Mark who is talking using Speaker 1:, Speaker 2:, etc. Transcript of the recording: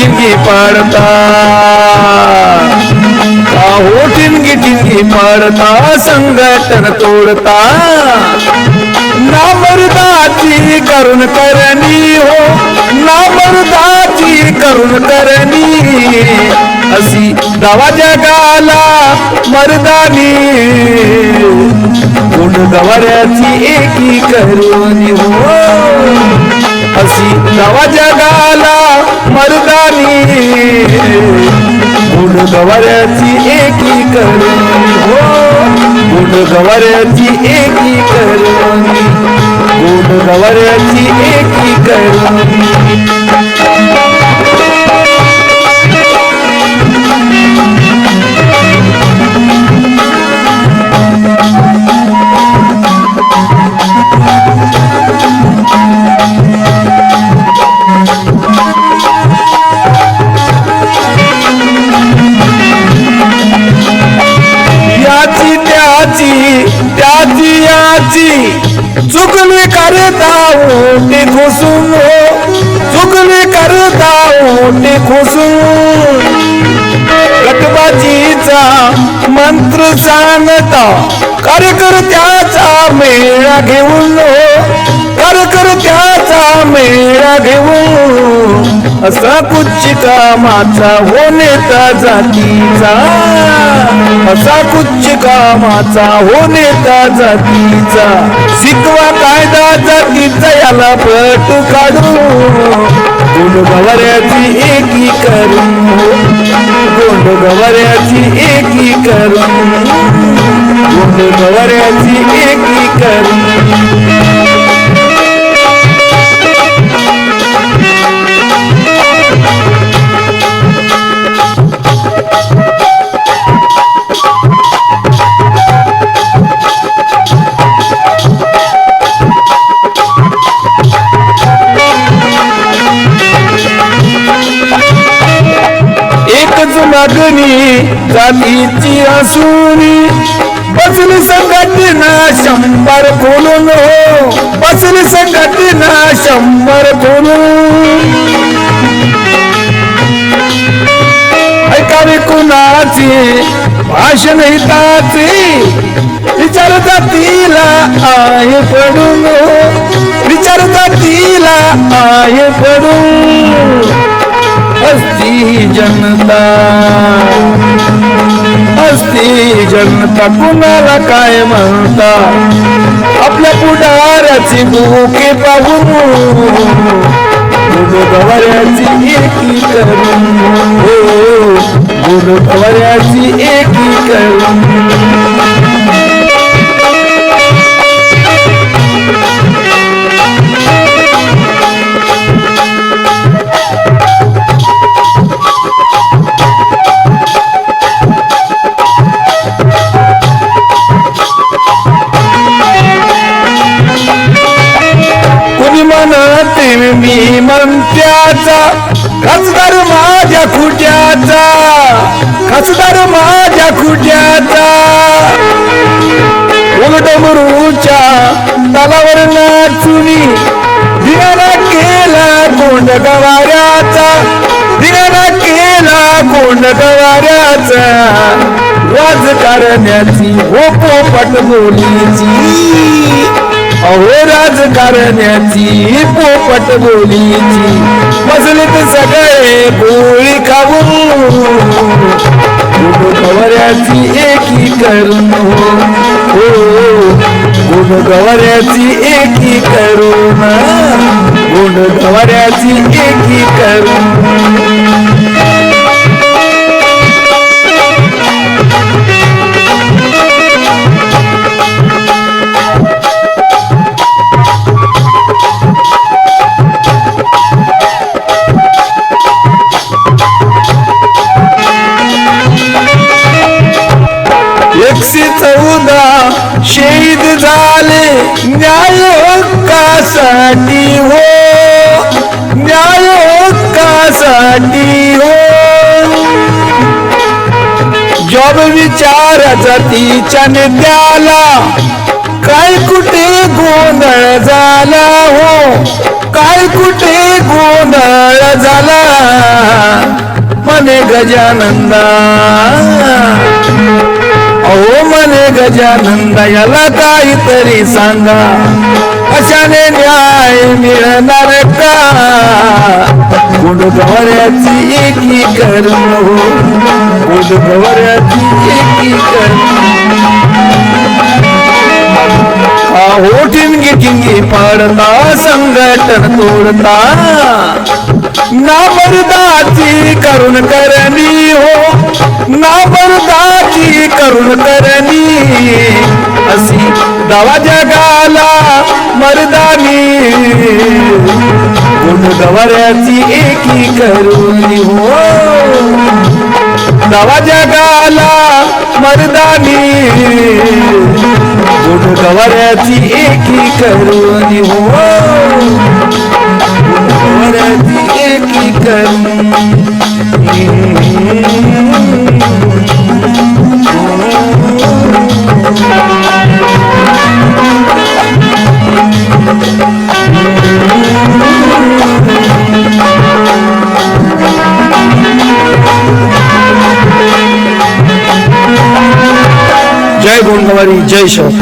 Speaker 1: ठिणगी पाडता. हो ठिणगी ठिणगी पाडता संघटन तोडता. नामर्दाची करुण करणी हो नामर्दाची करुण करणी. अशी गावा जगाला मर्दानी. गुण गवाऱ्याची एकी करुणी हो. अशी गावा जगाला मर्दानी गवाऱ्याची एकी करुणी हो गुण गवाऱ्याची एकी करुणी गुण गवाऱ्याची एकी करुणी माझी चुकली करता ओटी खुसून चुकली करता ओटी खुसून गटबाजीचा मंत्र सांगता कार्यकर्त्याचा मेळा घेऊन। कार्यकर्त्याचा मेळा घेऊन। असा कुच्च कामाचा होणे जातीचा। असा कुच्च कामाचा हो नेता जातीचा. शिकवा कायदा जातीचा याला पट काढू. गोंड गवाऱ्याची एकी करून. गोंड गवाऱ्याची एकी करून. गोंड गवाऱ्याची एकी करून. लागणी मागणी जातीची असूनी बसली संघटना शंभर खोलून हो. बसली संघटना शंभर खोलून. ऐकावे कुणाचे भाषण हिताचे? विचार जातीला आहे पडून हो. विचार जातीला आहे पडून असती जनता. असती जनता कुणाला काय म्हणता? आपल्या पुढाऱ्याची भूके पाहून. गवाऱ्याची एकी करून. हो गवाऱ्याची एकी करून. खुट्याचा खासदार माझ्या खुट्याचा खासदार माझ्या खुट्याचा उलडमरूच्या तलावर नाचुनी दिनाला केला कोंड गवाऱ्याचा दिनाला केला कोंड गवाऱ्याचा. राजकारण्याची हो पोपट बोलीची. राजकारण्याची पोपट बोलीची. मजलीत सगळे गोळी खाऊन. गवऱ्याची एकी करून हो गुण गवाऱ्याची एकी करून गुण गवाऱ्याची एकी करून एकशे चौदा शहीद झाले. न्याय हक्कासाठी हो. न्याय हक्कासाठी हो. जॉब विचाराचा तिच्या नेत्याला काय कुठे गोंधळ झाला हो? काय कुठे गोंधळ झाला? गजानंदा अहो मने गजानंदा, याला काहीतरी सांगा। कशाने न्याय मिळणार का? गुडगवऱ्याची एकी करून हो। गुडगवऱ्याची एकी करून अहो ठिणगी ठिणगी पाडता संघटन तोडता। नामर्दाची करुण करणी हो। नाबरदाची करुण करणी. अशी दवा जगाला मर्दानी. गुण गवऱ्याची एकी करुणी हो. दवा जगाला मर्दानी. गुण गवऱ्याची एकी करुणी हो. गवऱ्याची एकी करुणी. জয় গঙ্গাবাড়ি জয় সব